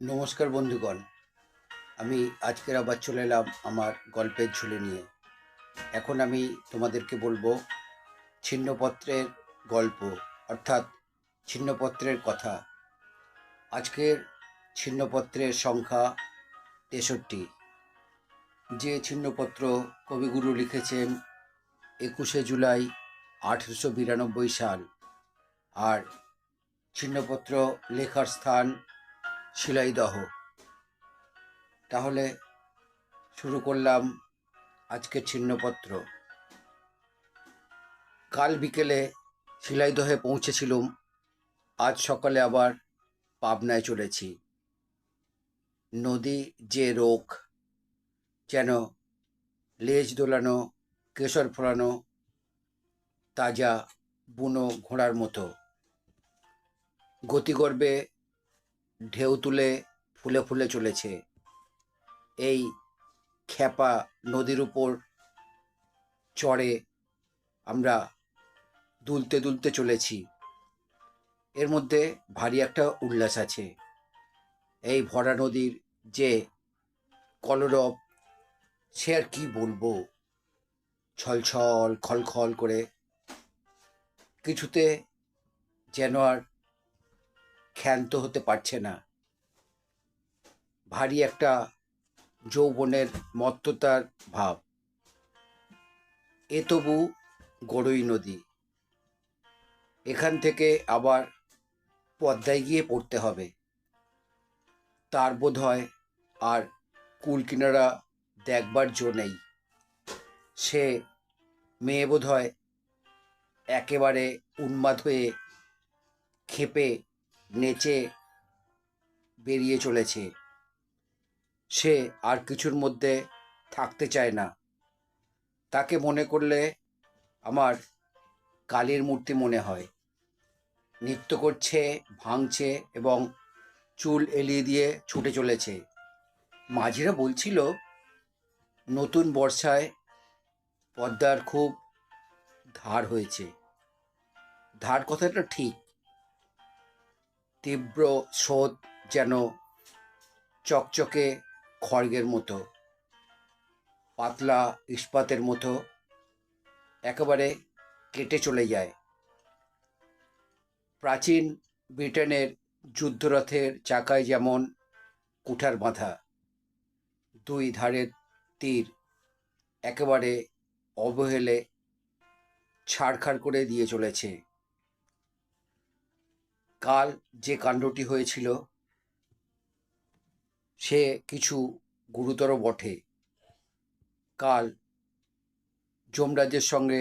নমস্কার বন্ধুগণ। আমি আজকের আবার চলে এলাম আমার গল্পের ঝুলে নিয়ে। এখন আমি তোমাদেরকে বলব ছিন্নপত্রের গল্প, অর্থাৎ ছিন্নপত্রের কথা। আজকের ছিন্নপত্রের সংখ্যা তেষট্টি। যে ছিন্নপত্র কবিগুরু লিখেছেন একুশে জুলাই আঠেরোশো বিরানব্বই সাল। আর ছিন্নপত্র লেখার স্থান শিলাইদহ তাহলে শুরু করলাম আজকের ছিন্নপত্র। কাল বিকেলে শিলাইদহে পৌঁছেছিলুম। আজ সকালে আবার পাবনায় চলেছি। নদী যে রোগ, যেন লেজ দোলানো, কেশর ফোলানো, তাজা বুনো ঘোড়ার মতো। গতিগর্বে ঢেউ তুলে ফুলে ফুলে চলেছে। এই খ্যাপা নদীর উপর চড়ে আমরা দুলতে দুলতে চলেছি। এর মধ্যে ভারী একটা উল্লাস আছে। এই ভরা নদীর যে কলরব, সে আর কি বলব? ছলছল, খলখল করে। কিছুতে যেন আর ক্ষান্ত হতে পারছে না। ভারী একটা যৌবনের মত্ততার ভাব। এ তবু গড়ই নদী। এখান থেকে আবার পদ্মায় গিয়ে পড়তে হবে। তার বোধ হয় আর কুল কিনারা দেখবার জো নেই। সে মেয়ে বোধ হয় একেবারে উন্মাদ হয়ে ক্ষেপে নেচে বেরিয়ে চলেছে। সে আর কিছুর মধ্যে থাকতে চায় না। তাকে মনে করলে আমার কালীর মূর্তি মনে হয়। নৃত্য করছে, ভাঙছে এবং চুল এলিয়ে দিয়ে ছুটে চলেছে। মাঝিরা বলছিল, নতুন বর্ষায় পদ্মার খুব ধার হয়েছে। ধার কথাটা ঠিক তীব্র স্রোত যেন চকচকে খড়গের মতো, পাতলা ইস্পাতের মতো, একেবারে কেটে চলে যায়। প্রাচীন ব্রিটেনের যুদ্ধরথের চাকায় যেমন কুঠার বাঁধা, দুই ধারের তীর একেবারে অবহেলে ছাড়খাড় করে দিয়ে চলেছে। কাল যে কাণ্ডটি হয়েছিল, সে কিছু গুরুতর বটে। কাল যমরাজের সঙ্গে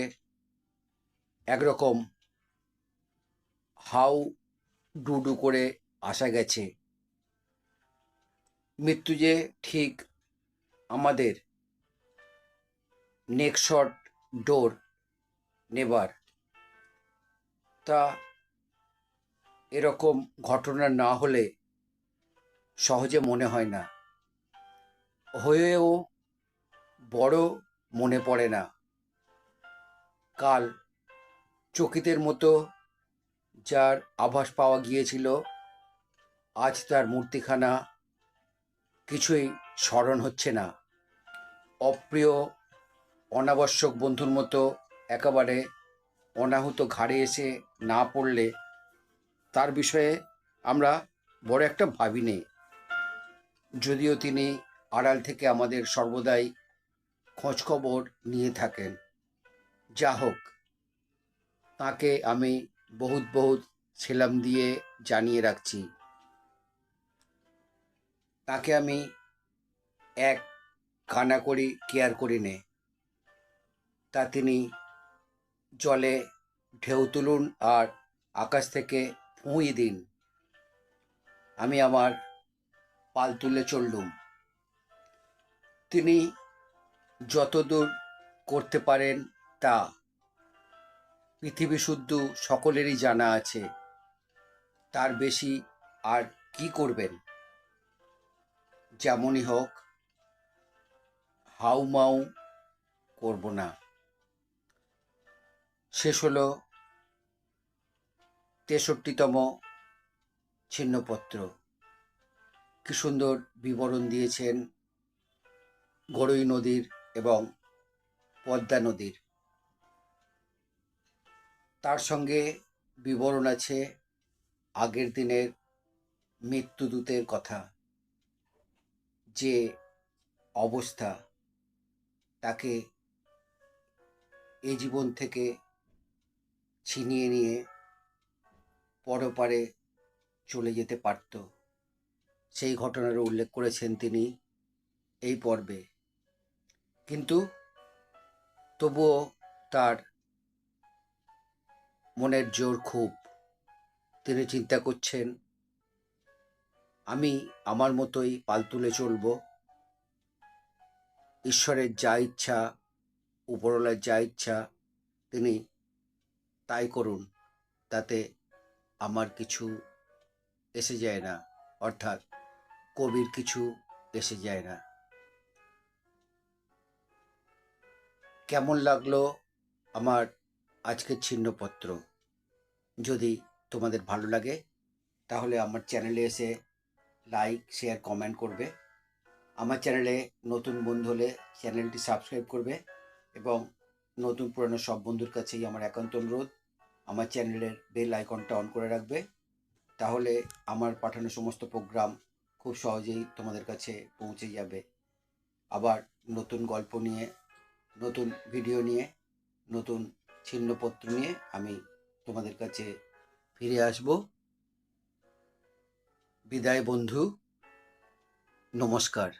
একরকম হাউ ডুডু করে আসা গেছে। মৃত্যু যে ঠিক আমাদের নেক্সট ডোর নেবার, তা এরকম ঘটনা না হলে সহজে মনে হয় না। হয়েও বড় মনে পড়ে না। কাল চকিতের মতো যার আভাস পাওয়া গিয়েছিল, আজ তার মূর্তিখানা কিছুই স্মরণ হচ্ছে না। অপ্রিয়, অনাবশ্যক বন্ধুর মতো একেবারে অনাহুত ঘাড়ে এসে না পড়লে তার বিষয়ে আমরা বড় একটা ভাবি নেই। যদিও তিনি আড়াল থেকে আমাদের সর্বদাই খোঁজখবর নিয়ে থাকেন। যা হোক, তাকে আমি বহুত বহুত সেলাম দিয়ে জানিয়ে রাখছি। তাকে আমি এক কানা করি কেয়ার করি নে। তা তিনি জলে ঢেউ তুলুন আর আকাশ থেকে ফুঁই দিন আমি আমার পাল তুলে চললুম। তিনি যতদূর করতে পারেন তা পৃথিবী শুদ্ধ সকলেরই জানা আছে। তার বেশি আর কি করবেন? যেমনই হোক, হাউমাউ করব না। শেষ হলো তেষট্টিতম ছিন্নপত্র। কি সুন্দর বিবরণ দিয়েছেন গড়ই নদীর এবং পদ্মা নদীর। তার সঙ্গে বিবরণ আছে আগের দিনের মৃত্যুদূতের কথা। যে অবস্থা তাকে এ জীবন থেকে ছিনিয়ে নিয়ে পরপারে চলে যেতে পারত। সেই ঘটনার উল্লেখ করেছেন তিনি এই পর্বে। কিন্তু তবুও তার মনের জোর খুব। তিনি চিন্তা করছেন, আমি আমার মতোই পাল তুলে চলব। ঈশ্বরের যা ইচ্ছা, উপরওয়ালার যা ইচ্ছা, তিনি তাই করুন। তাতে আমার কিছু এসে যায় না, অর্থাৎ কবির কিছু এসে যায় না। কেমন লাগল আমার আজকের ছিন্নপত্র? যদি তোমাদের ভালো লাগে, তাহলে আমার চ্যানেলে এসে লাইক, শেয়ার, কমেন্ট করবে। আমার চ্যানেলে নতুন বন্ধু হলে চ্যানেলটি সাবস্ক্রাইব করবে এবং নতুন পুরনো সব বন্ধুর কাছেই আমার একান্ত অনুরোধ। আমার চ্যানেলের বেল আইকনটা অন করে রাখবে। তাহলে আমার পাঠানো সমস্ত প্রোগ্রাম খুব সহজেই তোমাদের কাছে পৌঁছে যাবে। আবার নতুন গল্প নিয়ে, নতুন ভিডিও নিয়ে, নতুন ছিন্নপত্র নিয়ে আমি তোমাদের কাছে ফিরে আসব। বিদায় বন্ধু, নমস্কার।